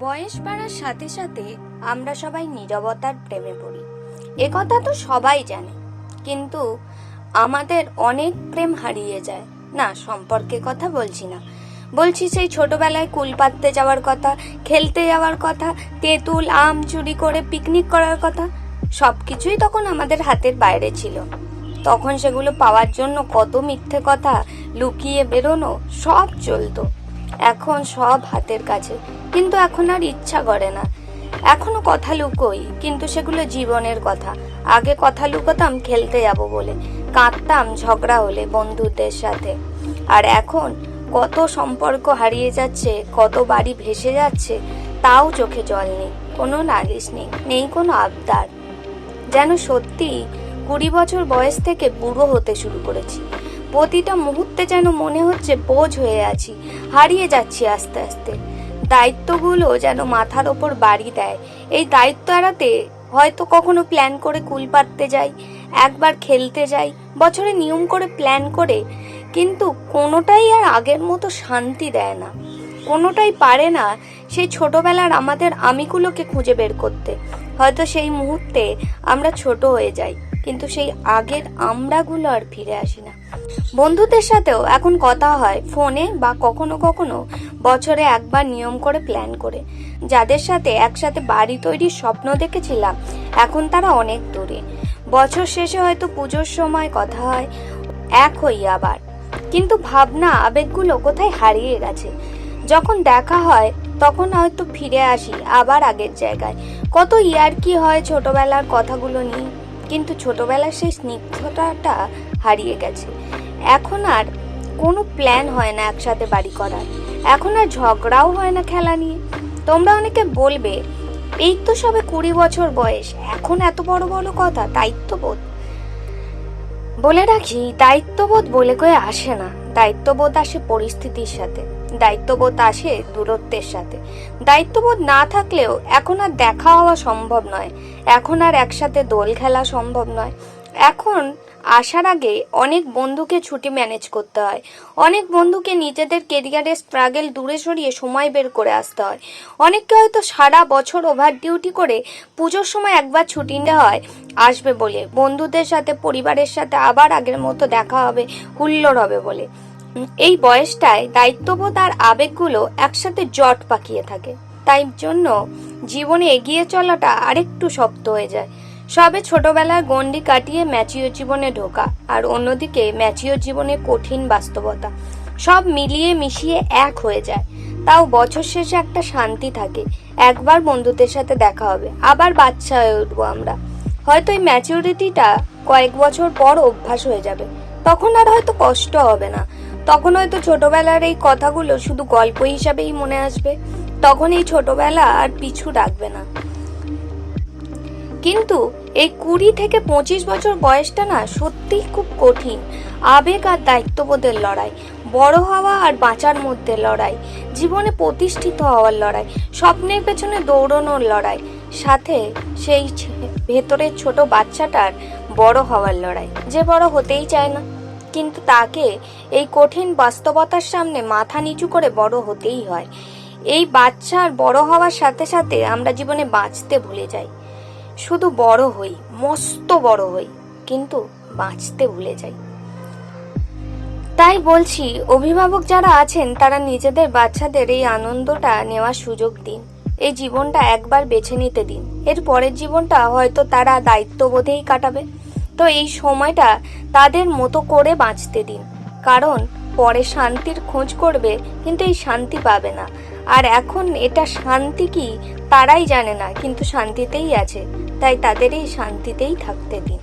বয়স বাড়ার সাথে সাথে আমরা সবাই নীরবতার প্রেমে পড়ি। একথা তো সবাই জানে, কিন্তু আমাদের অনেক প্রেম হারিয়ে যায়। না, সম্পর্কে কথা বলছি না। বলছি সেই ছোটবেলায় কুল পাততে যাওয়ার কথা, খেলতে যাওয়ার কথা, তেঁতুল, আম চুরি করে পিকনিক করার কথা সব কিছুই তখন আমাদের হাতের বাইরে ছিল। তখন সেগুলো পাওয়ার জন্য কত মিথ্যে কথা লুকিয়ে বেরোনো সব চলতো। এখন সব হাতের কাছে। কিন্তু এখন আর ইচ্ছা করে না। এখনও কথা লুকোই, কিন্তু সেগুলো জীবনের কথা। আগে কথা লুকোতাম, খেলতে যাব বলে। কাঁদতাম, ঝগড়া হলে বন্ধুদের সাথে। আর এখন কত সম্পর্ক হারিয়ে যাচ্ছে, কত বাড়ি ভেসে যাচ্ছে, তাও চোখে জল নেই, কোনো নালিশ নেই নেই কোনো আবদার। যেন সত্যি কুড়ি বছর বয়স থেকে বুড়ো হতে শুরু করেছি। প্রতিটা মুহূর্তে যেন মনে হচ্ছে বোঝ হয়ে আছি, হারিয়ে যাচ্ছি আস্তে আস্তে। দায়িত্বগুলো যেন মাথার ওপর বাড়ি দেয়। এই দায়িত্ব এড়াতে হয়তো কখনো প্ল্যান করে কুল পাততে যাই, একবার খেলতে যাই, বছরে নিয়ম করে প্ল্যান করে, কিন্তু কোনোটাই আর আগের মতো শান্তি দেয় না। কোনোটাই পারে না সেই ছোটবেলার আমাদের আমিগুলোকে খুঁজে বের করতে। হয়তো সেই মুহূর্তে আমরা ছোট হয়ে যাই, কিন্তু সেই আগের আমরাগুলো আর ফিরে আসি না। বন্ধুদের সাথেও এখন কথা হয়, ফোনে বা কখনো কখনো বছরে একবার নিয়ম করে প্ল্যান করে। যাদের সাথে একসাথে বাড়ি তৈরির স্বপ্ন দেখেছিলাম, এখন তারা অনেক দূরে। বছর শেষে হয়তো পুজোর সময় কথা হয়, এক হই আবার। কিন্তু ভাবনা, আবেগগুলো কোথায় হারিয়ে গেছে? যখন দেখা হয়, তখন হয়তো ফিরে আসি আবার আগের জায়গায়। কত ইয়ার কি হয় ছোটবেলার কথাগুলো নিয়ে। কিন্তু ছোটবেলার সেই স্নিগ্ধতাটা হারিয়ে গেছে। এখন আর কোনো প্ল্যান হয় না একসাথে বাড়ি করার। এখন আর ঝগড়াও হয় না খেলা নিয়ে। তোমরা অনেকে বলবে, এই তো সবে কুড়ি বছর বয়স, এখন এত বড় বড় কথা, দায়িত্ববোধ। বলে রাখি, দায়িত্ববোধ বলে কয়ে আসে না। দায়িত্ববোধ আসে পরিস্থিতির সাথে। দায়িত্ববোধ আসে দূরত্বের সাথে। দায়িত্ববোধ না থাকলেও এখন আর দেখা হওয়া সম্ভব নয়। এখন আর একসাথে দোল খেলা সম্ভব নয়। এখন আসার আগে অনেক বন্ধুকে ছুটি ম্যানেজ করতে হয়। অনেক বন্ধুকে নিজেদের কেরিয়ারের স্ট্রাগেল দূরে সরিয়ে সময় বের করে আসতে হয়। অনেককে হয়তো সারা বছর ওভার ডিউটি করে পুজোর সময় একবার ছুটি নেওয়া হয়, আসবে বলে। বন্ধুদের সাথে, পরিবারের সাথে আবার আগের মতো দেখা হবে, হুল্লোড় হবে বলে। এই বয়সটায় দায়িত্ববোধ আর আবেগগুলো একসাথে জট পাকিয়ে থাকে। তাই জন্য জীবনে এগিয়ে চলাটা আরেকটু শক্ত হয়ে যায়। সবে ছোটবেলার গণ্ডি কাটিয়ে ম্যাচিও জীবনে ঢোকা আর অন্যদিকে ম্যাচিওর জীবনে কঠিন বাস্তবতা। সব মিলিয়ে মিশিয়ে এক হয়ে যায়। তাও বছর শেষে একটা শান্তি থাকে। একবার বন্ধুদের সাথে দেখা হবে, আবার বাচ্চা হয়ে উঠবো আমরা। হয়তো এই ম্যাচিউরিটিটা কয়েক বছর পর অভ্যাস হয়ে যাবে। তখন আর হয়তো কষ্ট হবে না। তখন হয়তো ছোটবেলার এই কথাগুলো শুধু গল্প হিসাবেই মনে আসবে। তখন এই ছোটবেলা আর পিছু ডাকবে না। কিন্তু এই কুড়ি থেকে পঁচিশ বছর বয়সটা না সত্যিই খুব কঠিন। আবেগ আর দায়িত্ববোধের লড়াই, বড় হওয়া আর বাঁচার মধ্যে লড়াই, জীবনে প্রতিষ্ঠিত হওয়ার লড়াই, স্বপ্নের পেছনে দৌড়ানোর লড়াই, সাথে সেই ভেতরের ছোট বাচ্চাটার বড় হওয়ার লড়াই, যে বড় হতেই চায় না। কিন্তু তাকে এই কঠিন বাস্তবতার সামনে মাথা নিচু করে বড় হতেই হয়। এই বাচ্চার বড় হওয়ার সাথে সাথে আমরা জীবনে বাঁচতে ভুলে যাই। শুধু বড় হই, মস্ত বড় হই, কিন্তু বাঁচতে ভুলে যাই। তাই বলছি, অভিভাবক যারা আছেন, তারা নিজেদের বাচ্চাদের এই আনন্দটা নেওয়ার সুযোগ দিন। এই জীবনটা একবার বেছে নিতে দিন। এর পরের জীবনটা হয়তো তারা দায়িত্ববোধেই কাটাবে। তো এই সময়টা তাদের মতো করে বাঁচতে দিন। কারণ পরে শান্তির খোঁজ করবে, কিন্তু এই শান্তি পাবে না। আর এখন এটা শান্তি কি, তারাই জানে না, কিন্তু শান্তিতেই আছে। তাই তাদের এই শান্তিতেই থাকতে দিন।